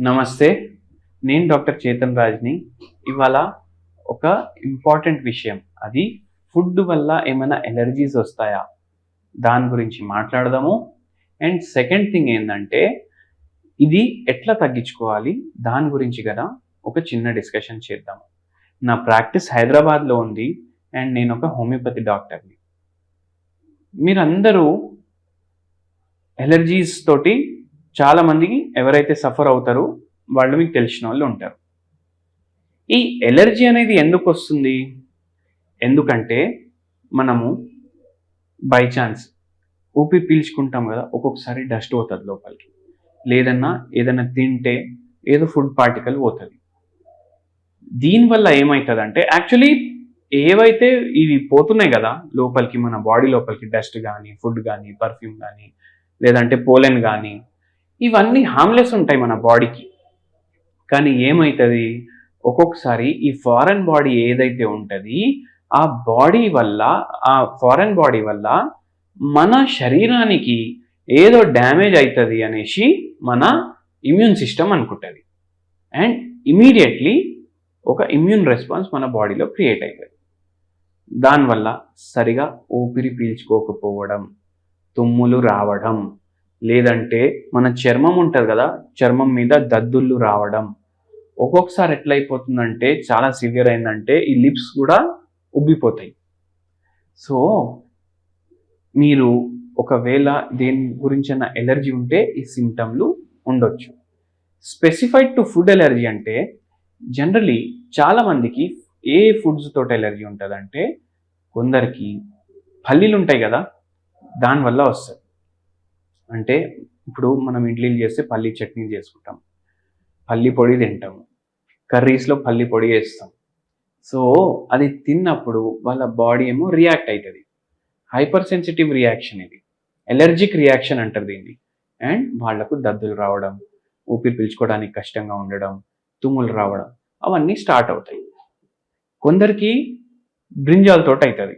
నమస్తే నేను డాక్టర్ చేతన్ రాజ్ని. ఇవాళ ఒక ఇంపార్టెంట్ విషయం. అది ఫుడ్ వల్ల ఏమైనా ఎలర్జీస్ వస్తాయా? దాని గురించి మాట్లాడదాము. అండ్ సెకండ్ థింగ్ ఏంటంటే ఇది ఎట్లా తగ్గించుకోవాలి? దాని గురించి కదా ఒక చిన్న డిస్కషన్ చేద్దాము నా ప్రాక్టీస్ హైదరాబాద్లో ఉంది అండ్ నేను ఒక హోమియోపతి డాక్టర్ని. మీరందరూ ఎలర్జీస్ తోటి చాలామందికి ఎవరైతే సఫర్ అవుతారో వాళ్ళు మీకు తెలిసిన వాళ్ళు ఉంటారు. ఈ ఎలర్జీ అనేది ఎందుకు వస్తుంది? ఎందుకంటే మనము బై ఛాన్స్ ఊపి పీల్చుకుంటాం కదా ఒక్కొక్కసారి డస్ట్ పోతుంది లోపలికి. లేదన్నా ఏదైనా తింటే ఏదో ఫుడ్ పార్టికల్ పోతుంది. దీనివల్ల ఏమవుతుంది అంటే యాక్చువల్లీ ఏవైతే ఇవి పోతున్నాయి కదా లోపలికి మన బాడీ లోపలికి డస్ట్ కానీ ఫుడ్ కానీ పర్ఫ్యూమ్ కానీ లేదంటే పోలెన్ కానీ ఇవన్నీ హార్మ్లెస్ ఉంటాయి మన బాడీకి. కానీ ఏమవుతుంది ఒక్కొక్కసారి ఈ ఫారెన్ బాడీ ఏదైతే ఉంటుంది ఆ బాడీ వల్ల ఆ ఫారెన్ బాడీ వల్ల మన శరీరానికి ఏదో డ్యామేజ్ అవుతుంది అనేసి మన ఇమ్యూన్ సిస్టమ్ అనుకుంటుంది. అండ్ ఇమీడియట్లీ ఒక ఇమ్యూన్ రెస్పాన్స్ మన బాడీలో క్రియేట్ అవుతుంది దానివల్ల సరిగా ఊపిరి పీల్చుకోకపోవడం తుమ్ములు రావడం లేదంటే మన చర్మం ఉంటుంది కదా చర్మం మీద దద్దుళ్ళు రావడం. ఒక్కొక్కసారి ఎట్లయిపోతుందంటే చాలా సివియర్ అయిందంటే ఈ లిప్స్ కూడా ఉబ్బిపోతాయి. సో మీరు ఒకవేళ దేని గురించిన ఎలర్జీ ఉంటే ఈ సిమ్టమ్లు ఉండొచ్చు. స్పెసిఫైడ్ టు ఫుడ్ ఎలర్జీ అంటే జనరలీ చాలా మందికి ఏ ఫుడ్స్ తోటి ఎలర్జీ ఉంటుందంటే కొందరికి పల్లీలు ఉంటాయి కదా దానివల్ల వస్తుంది. అంటే ఇప్పుడు మనం ఇడ్లీలు చేస్తే పల్లీ చట్నీ చేసుకుంటాం. పల్లి పొడి తింటాము కర్రీస్లో పల్లి పొడి వేస్తాం. సో అది తిన్నప్పుడు వాళ్ళ బాడీ ఏమో రియాక్ట్ అవుతుంది హైపర్ సెన్సిటివ్ రియాక్షన్ ఇది. ఎలర్జిక్ రియాక్షన్ అంటారు దీన్ని. అండ్ వాళ్ళకు దద్దులు రావడం ఊపిరి పీల్చుకోవడానికి కష్టంగా ఉండడం తుమ్ములు రావడం అవన్నీ స్టార్ట్ అవుతాయి. కొందరికి బ్రింజాలతో అవుతుంది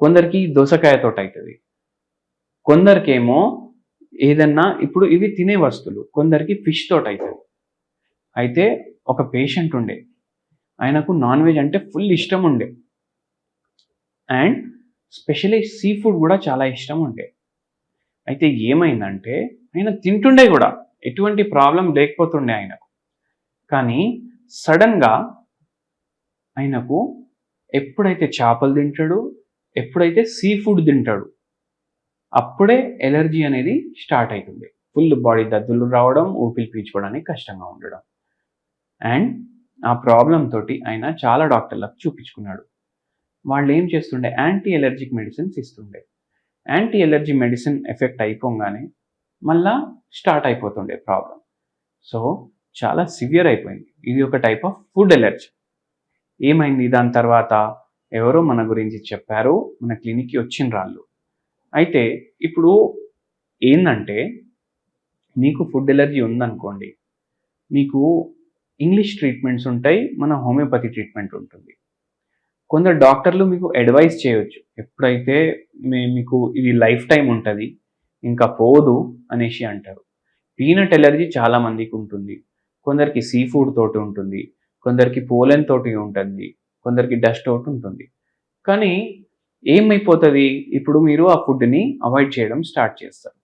కొందరికి దోసకాయతో అవుతుంది కొందరికేమో ఏదన్నా ఇప్పుడు ఇవి తినే వస్తువులు. కొందరికి ఫిష్ తోట అవుతుంది అయితే ఒక పేషెంట్ ఉండే. ఆయనకు నాన్ వెజ్ అంటే ఫుల్ ఇష్టం ఉండే. అండ్ స్పెషలీ సీ ఫుడ్ కూడా చాలా ఇష్టం ఉండే. అయితే ఏమైందంటే ఆయన తింటుండే కూడా. ఎటువంటి ప్రాబ్లం లేకపోతుండే ఆయనకు. కానీ సడన్గా ఆయనకు ఎప్పుడైతే చేపలు తింటాడు ఎప్పుడైతే సీ ఫుడ్ తింటాడు అప్పుడే ఎలర్జీ అనేది స్టార్ట్ అవుతుంది. ఫుల్ బాడీ దద్దులు రావడం ఊపిరి పీల్చుకోవడానికి కష్టంగా ఉండడం. అండ్ ఆ ప్రాబ్లం తోటి ఆయన చాలా డాక్టర్లకు చూపించుకున్నాడు. వాళ్ళు ఏం చేస్తుండే? యాంటీ ఎలర్జిక్ మెడిసిన్స్ ఇస్తుండే. యాంటీ ఎలర్జీ మెడిసిన్ ఎఫెక్ట్ అయిపోగానే మళ్ళా స్టార్ట్ అయిపోతుండే ప్రాబ్లం. సో చాలా సివియర్ అయిపోయింది. ఇది ఒక టైప్ ఆఫ్ ఫుడ్ ఎలర్జీ. ఏమైంది? దాని తర్వాత ఎవరో మన గురించి చెప్పారు. మన క్లినిక్కి వచ్చిన రాళ్ళు అయితే ఇప్పుడు ఏంటంటే మీకు ఫుడ్ ఎలర్జీ ఉందనుకోండి మీకు ఇంగ్లీష్ ట్రీట్మెంట్స్ ఉంటాయి మన హోమియోపతి ట్రీట్మెంట్ ఉంటుంది. కొందరు డాక్టర్లు మీకు అడ్వైస్ చేయొచ్చు. ఎప్పుడైతే మే మీకు ఇది లైఫ్ టైం ఉంటుంది ఇంకా పోదు అనేసి అంటారు. పీనట్ ఎలర్జీ చాలా మందికి ఉంటుంది. కొందరికి సీ ఫుడ్ తోటి ఉంటుంది. కొందరికి పోలెన్ తోటి ఉంటుంది. కొందరికి డస్ట్ తోటి ఉంటుంది. కానీ ఏమైపోతుంది? ఇప్పుడు మీరు ఆ ఫుడ్ని అవాయిడ్ చేయడం స్టార్ట్ చేస్తారు.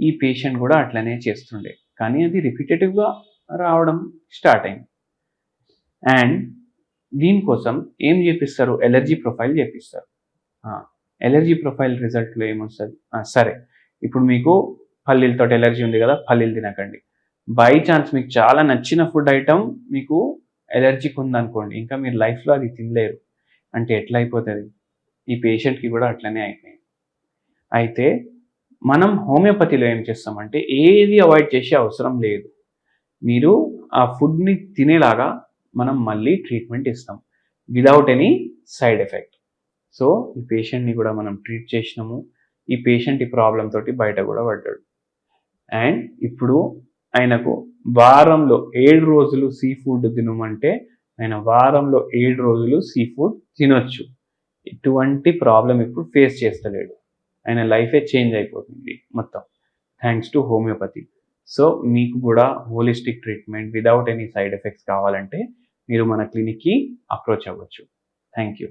ఈ పేషెంట్ కూడా అట్లనే చేస్తుండే. కానీ అది రిపీటేటివ్గా రావడం స్టార్ట్ అయింది. అండ్ దీనికోసం ఏం చేపిస్తారు? ఎలర్జీ ప్రొఫైల్ చేపిస్తారు. ఎలర్జీ ప్రొఫైల్ రిజల్ట్లో ఏమొస్తుంది? సరే. ఇప్పుడు మీకు పల్లీలతో ఎలర్జీ ఉంది కదా పల్లీలు తినకండి. బై ఛాన్స్ మీకు చాలా నచ్చిన ఫుడ్ ఐటమ్ మీకు ఎలర్జీకి ఉందనుకోండి. ఇంకా మీరు లైఫ్లో అది తినలేరు. అంటే ఎట్లా అయిపోతుంది? ఈ పేషెంట్కి కూడా అట్లనే అయిపోయింది. అయితే మనం హోమియోపతిలో ఏం చేస్తామంటే ఏది అవాయిడ్ చేసే అవసరం లేదు. మీరు ఆ ఫుడ్ని తినేలాగా మనం మళ్ళీ ట్రీట్మెంట్ ఇస్తాం. Without any side effect. So ఈ పేషెంట్ని కూడా మనం ట్రీట్ చేసినాము. ఈ పేషెంట్ ఈ ప్రాబ్లం తోటి బయట కూడా పడ్డాడు. అండ్ ఇప్పుడు ఆయనకు వారంలో ఏడు రోజులు సీ ఫుడ్ తినమంటే ఆయన వారంలో ఏడు రోజులు సీ ఫుడ్ తినొచ్చు. ఎటువంటి ప్రాబ్లం ఇప్పుడు ఫేస్ చేస్తలేడు. ఆయన లైఫే చేంజ్ అయిపోతుంది మొత్తం. థ్యాంక్స్ టు హోమియోపతి సో మీకు కూడా holistic treatment without any side effects కావాలంటే మీరు మన క్లినిక్కి అప్రోచ్ అవ్వచ్చు. Thank you